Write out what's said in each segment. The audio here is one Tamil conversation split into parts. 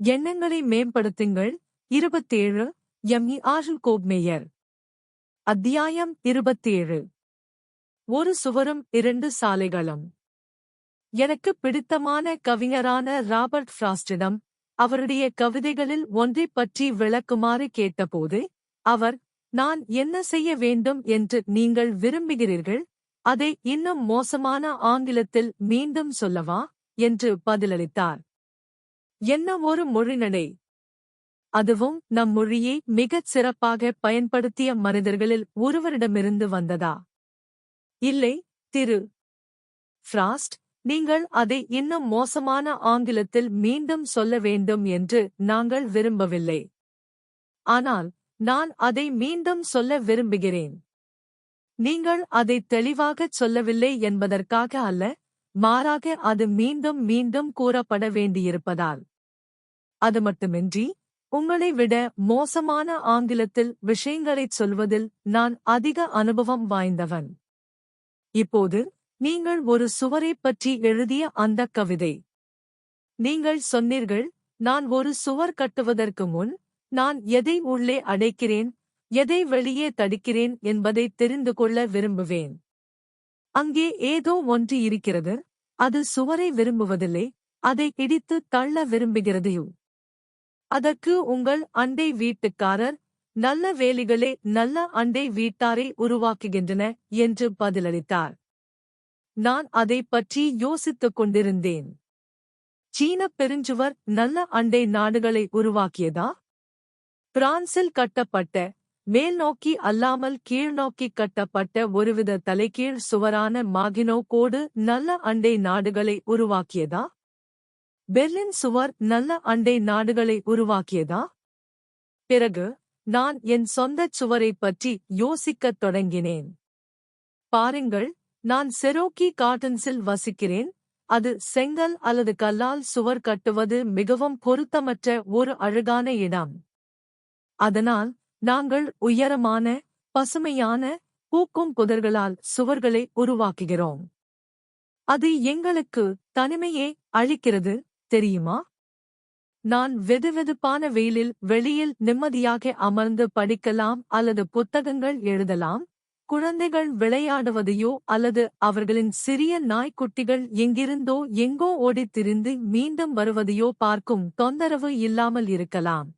எண்ணங்களை மேம்படுத்துங்கள். இருபத்தேழு எம்இ ஆறு கோப்மேயர் அத்தியாயம் இருபத்தேழு. ஒரு சுவரும் இரண்டு சாலைகளும். எனக்கு பிடித்தமான கவிஞரான ராபர்ட் ஃப்ராஸ்டிடம் அவருடைய கவிதைகளில் ஒன்றைப் பற்றி விளக்குமாறு கேட்டபோது அவர் நான் என்ன செய்ய வேண்டும் என்று நீங்கள் விரும்புகிறீர்கள்? அதை இன்னும் மோசமான ஆங்கிலத்தில் மீண்டும் சொல்லவா? என்று பதிலளித்தார். என்ன ஒரு மொழிநடை? அதுவும் நம் மொழியை மிகச் சிறப்பாக பயன்படுத்திய மனிதர்களில் ஒருவரிடமிருந்து வந்ததா? இல்லை திரு. ஃப்ராஸ்ட் நீங்கள் அதை இன்னும் மோசமான ஆங்கிலத்தில் மீண்டும் சொல்ல வேண்டும் என்று நாங்கள் விரும்பவில்லை. ஆனால் நான் அதை மீண்டும் சொல்ல விரும்புகிறேன். நீங்கள் அதை தெளிவாகச் சொல்லவில்லை என்பதற்காக அல்ல மாறாக அது மீண்டும் மீண்டும் கூறப்பட வேண்டியிருப்பதால். அது மட்டுமின்றி உங்களை விட மோசமான ஆங்கிலத்தில் விஷயங்களைச் சொல்வதில் நான் அதிக அனுபவம் வாய்ந்தவன். இப்போது நீங்கள் ஒரு சுவரைப் பற்றி எழுதிய அந்தக் கவிதை. நீங்கள் சொன்னீர்கள் நான் ஒரு சுவர் கட்டுவதற்கு முன் நான் எதை உள்ளே அடைக்கிறேன் எதை வெளியே தடுக்கிறேன் என்பதை தெரிந்து கொள்ள விரும்புவேன். அங்கே ஏதோ ஒன்று இருக்கிறது அது சுவரை விரும்புவதில்லை அதை இடித்து தள்ள விரும்புகிறதையும் அதற்கு உங்கள் அண்டை வீட்டுக்காரர் நல்ல வேலிகளே நல்ல அண்டை வீட்டாரை உருவாக்குகின்றன என்று பதிலளித்தார். நான் அதை பற்றி யோசித்துக் கொண்டிருந்தேன். சீனப் பெருஞ்சுவர் நல்ல அண்டை நாடுகளை உருவாக்கியதா? பிரான்சில் கட்டப்பட்ட மேல் நோக்கி அல்லாமல் கீழ்நோக்கி கட்டப்பட்ட ஒருவித தலைகீழ் சுவரான மாகினோ கோடு நல்ல அண்டை நாடுகளை உருவாக்கியதா? பெர்லின் சுவர் நல்ல அண்டை நாடுகளை உருவாக்கியதா? பிறகு நான் என் சொந்தச் சுவரைப் பற்றி யோசிக்கத் தொடங்கினேன். பாருங்கள் நான் செரோக்கி கார்டன்ஸில் வசிக்கிறேன். அது செங்கல் அல்லது கல்லால் சுவர் கட்டுவது மிகவும் பொருத்தமற்ற ஒரு அழகான இடம். அதனால் நாங்கள் உயரமான பசுமையான பூக்கும் புதர்களால் சுவர்களை உருவாக்குகிறோம். அது எங்களுக்கு தனிமையே அளிக்கிறது. தெரியுமா? நான் வெதுவெதுப்பான வெயிலில் வெளியில் நிம்மதியாக அமர்ந்து படிக்கலாம் அல்லது புத்தகங்கள் எழுதலாம் குழந்தைகள் விளையாடுவதையோ அல்லது அவர்களின் சிறிய நாய்க்குட்டிகள் எங்கிருந்தோ எங்கோ ஓடித் திரிந்து மீண்டும் வருவதையோ பார்க்கும் தொந்தரவு இல்லாமல் இருக்கலாம்.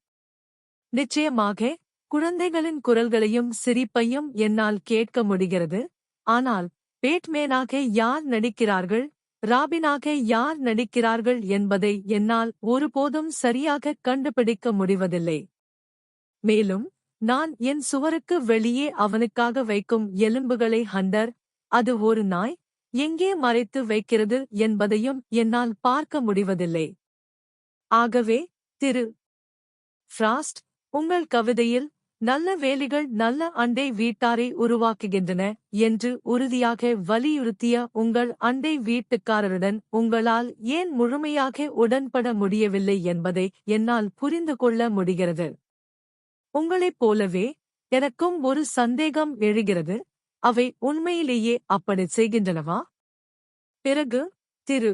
நிச்சயமாக குழந்தைகளின் குரல்களையும் சிரிப்பையும் என்னால் கேட்க முடிகிறது ஆனால் பேட்மேனாக யார் நடிக்கிறார்கள்? ராபினாக யார் நடிக்கிறார்கள் என்பதை என்னால் ஒருபோதும் சரியாக கண்டுபிடிக்க முடிவதில்லை. மேலும் நான் என் சுவருக்கு வெளியே அவனுக்காக வைக்கும் எலும்புகளை ஹண்டர் அது ஒரு நாய் எங்கே மறைத்து வைக்கிறது என்பதையும் என்னால் பார்க்க முடிவதில்லை. ஆகவே திரு. ஃப்ராஸ்ட் உங்கள் கவிதையில் நல்ல வேலிகள் நல்ல அண்டை வீட்டாரை உருவாக்குகின்றன என்று உறுதியாக வலியுறுத்திய உங்கள் அண்டை வீட்டுக்காரருடன் உங்களால் ஏன் முழுமையாக உடன்பட முடியவில்லை என்பதை என்னால் புரிந்து கொள்ள முடிகிறது. உங்களைப் போலவே எனக்கும் ஒரு சந்தேகம் எழுகிறது. அவை உண்மையிலேயே அப்படி செய்கின்றனவா? பிறகு திரு.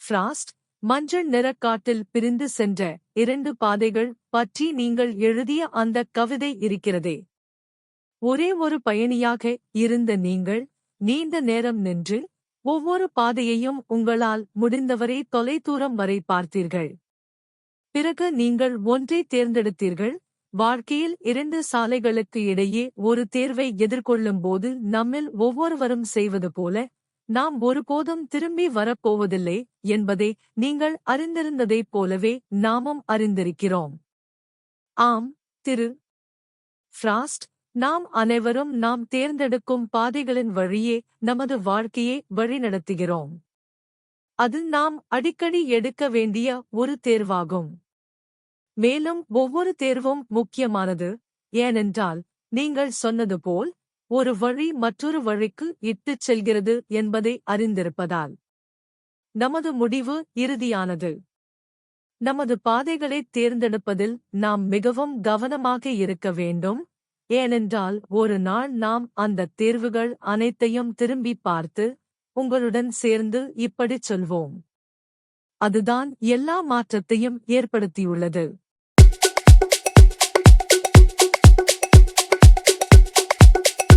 ஃப்ராஸ்ட் மஞ்சள் நிறக்காட்டில் பிரிந்து சென்ற இரண்டு பாதைகள் பற்றி நீங்கள் எழுதிய அந்த கவிதை இருக்கிறதே. ஒரே ஒரு பயணியாக இருந்த நீங்கள் நீண்ட நேரம் நின்று ஒவ்வொரு பாதையையும் உங்களால் முடிந்தவரை தொலைதூரம் வரை பார்த்தீர்கள். பிறகு நீங்கள் ஒன்றை தேர்ந்தெடுத்தீர்கள். வாழ்க்கையில் இரண்டு சாலைகளுக்கு இடையே ஒரு தேர்வை எதிர்கொள்ளும்போது நம்மில் ஒவ்வொருவரும் செய்வது போல நாம் ஒருபோதும் திரும்பி வரப்போவதில்லை என்பதை நீங்கள் அறிந்திருந்ததைப் போலவே நாமும் அறிந்திருக்கிறோம். ஆம் திரு. ஃப்ராஸ்ட் நாம் அனைவரும் நாம் தேர்ந்தெடுக்கும் பாதைகளின் வழியே நமது வாழ்க்கையை வழிநடத்துகிறோம். அது நாம் அடிக்கடி எடுக்க வேண்டிய ஒரு தேர்வாகும். மேலும் ஒவ்வொரு தேர்வும் முக்கியமானது ஏனென்றால் நீங்கள் சொன்னது போல் ஒரு வழி மற்றொரு வழிக்கு இட்டுச் செல்கிறது என்பதை அறிந்திருப்பதால். நமது முடிவு இறுதியானது. நமது பாதைகளைத் தேர்ந்தெடுப்பதில் நாம் மிகவும் கவனமாக இருக்க வேண்டும். ஏனென்றால் ஒரு நாள் நாம் அந்த தேர்வுகள் அனைத்தையும் திரும்பி பார்த்து உங்களுடன் சேர்ந்து இப்படிச் சொல்வோம். அதுதான் எல்லா மாற்றத்தையும் ஏற்படுத்தியுள்ளது.